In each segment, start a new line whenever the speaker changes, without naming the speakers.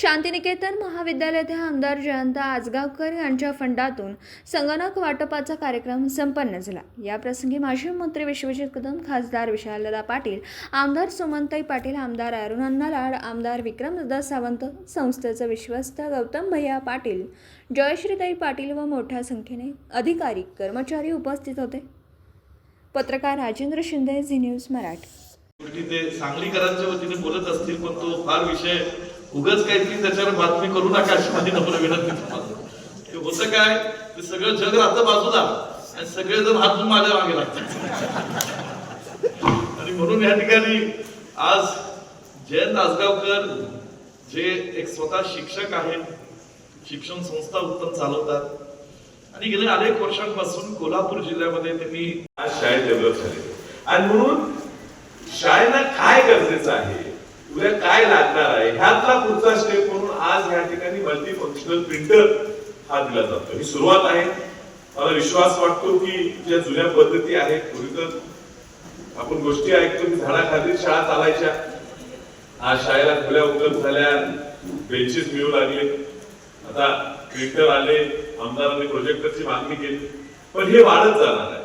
शांतिनिकेतन महाविद्यालयात आमदार जयंत आजगावकर यांच्या फंडातून संगणक वाटपाचा कार्यक्रम संपन्न झाला. याप्रसंगी माजी मंत्री विश्वजित कदम खासदार विशालदा पाटील आमदार सुमनताई पाटील आमदार अरुणांना लाड आमदार विक्रमदादा सावंत संस्थेचे विश्वस्त गौतम भैया पाटील जयश्रीताई पाटील व मोठ्या संख्येने अधिकारी कर्मचारी उपस्थित होते. पत्रकार राजेंद्र शिंदे झी न्यूज मराठी.
ते सांगलीकरांच्या वतीने बोलत असतील पण तो फार विषय उगाच काहीतरी त्याच्यावर बातमी करू नका अशी माझी नम्र विनंती ते होतं काय? ते सगळं जग राहतं बाजूला. आणि सगळे जण हात माझ्या मागे लागतात. आणि म्हणून या ठिकाणी आज जयंत आसगावकर जे एक स्वतः शिक्षक आहेत शिक्षण संस्था उत्तम चालवतात. आणि गेल्या अनेक वर्षांपासून कोल्हापूर जिल्ह्यामध्ये त्यांनी
आज शाळेत डेव्हलप झाले आणि म्हणून शाळेला काय गरजेचं आहे? उद्या काय लागणार आहे? ह्यातला पुढचा स्टेप म्हणून आज या ठिकाणी मल्टी फंक्शनल प्रिंटर हा दिला जातो. ही सुरुवात आहे. मला विश्वास वाटतो की ज्या जुन्या पद्धती आहेत पूर्वी तर आपण गोष्टी ऐकतो की झाडाखाली शाळा चालायच्या. आज शाळेला खुल्या उपलब्ध झाल्या बेंचेस मिळू लागले. आता प्रिंटर आले आमदारांनी प्रोजेक्टरची मागणी केली. पण हे वाढत जाणार आहे.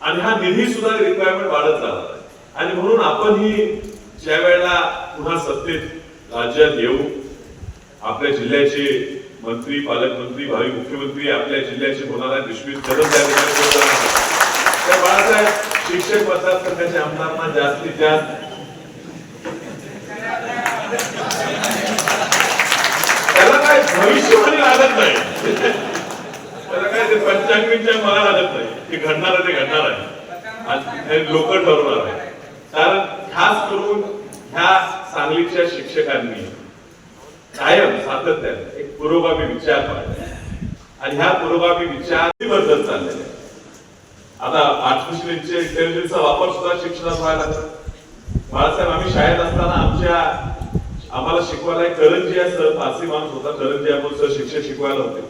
आणि हा निधी सुद्धा रिक्वायरमेंट वाढत जाणार आहे. आणि म्हणून आपण ही ज्या वेळेला पुन्हा सत्तेत राज्यात येऊ आपल्या जिल्ह्याचे मंत्री पालकमंत्री भावी मुख्यमंत्री आपल्या जिल्ह्याचे होणारा विश्वित आहे. त्या बाळासाहेब शिक्षक मतदारसंघाचे आमदारांना जास्तीत जास्त त्याला काय भविष्यवाणी लागत नाही. त्याला काय ते पंचांगवीच्या मला लागत नाही. ते घडणार आहे ते घडणार आहे. लोक ठरवणार आहे. कारण खास करून ह्या सांगलीच्या शिक्षकांनी कायम सातत्याने एक पुरोगामी विचार पाहिजे आणि ह्या पुरोगामी विचार बदलत चाललेले आता आर्टिफिशियल इंटेलिजन्सचा वापर सुद्धा शिक्षणात व्हायला लागला. बाळासाहेब आम्ही शाळेत असताना आमच्या आम्हाला शिकवायला एक करंजिया सर फारसी माणूस होता. करंजिया म्हणून सर शिक्षक शिकवायला होते.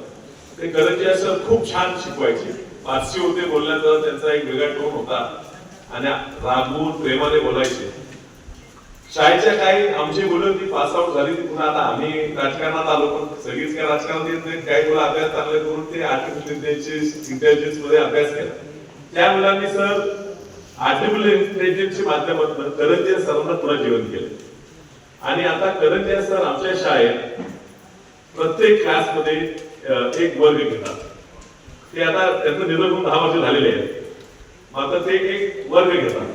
ते करंजिया सर खूप छान शिकवायचे. फारसी होते बोलण्याचा त्यांचा एक वेगळा टोन होता. आणि रागवून प्रेमाने बोलायचे. शाळेच्या काही आमची मुलं ती पास आउट झाली ती पुन्हा आता आम्ही राजकारणात आलो पण सगळीच काय राजकारणात येत नाही काही मुलं अभ्यास चांगले करून ते आर्टिफिशियल इंटेलिजन्समध्ये अभ्यास केला. त्या मुलांनी सर आर्टिफिशियल इंटेलिजन्सच्या माध्यमातून करंजिया सरांना पुन्हा जीवन केलं. आणि आता करंजिया सर आमच्या शाळेत प्रत्येक क्लासमध्ये एक वर्ग घेतात. ते आता त्यांचं निधन होऊन दहा वर्ष झालेले आहेत. मग आता ते एक वर्ग घेतात.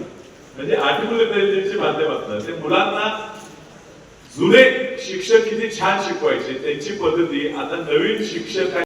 म्हणजे आर्टिफिशियल माध्यम असतात. ते मुलांना जुने शिक्षक किती छान शिकवायचे त्यांची पद्धती आता नवीन शिक्षक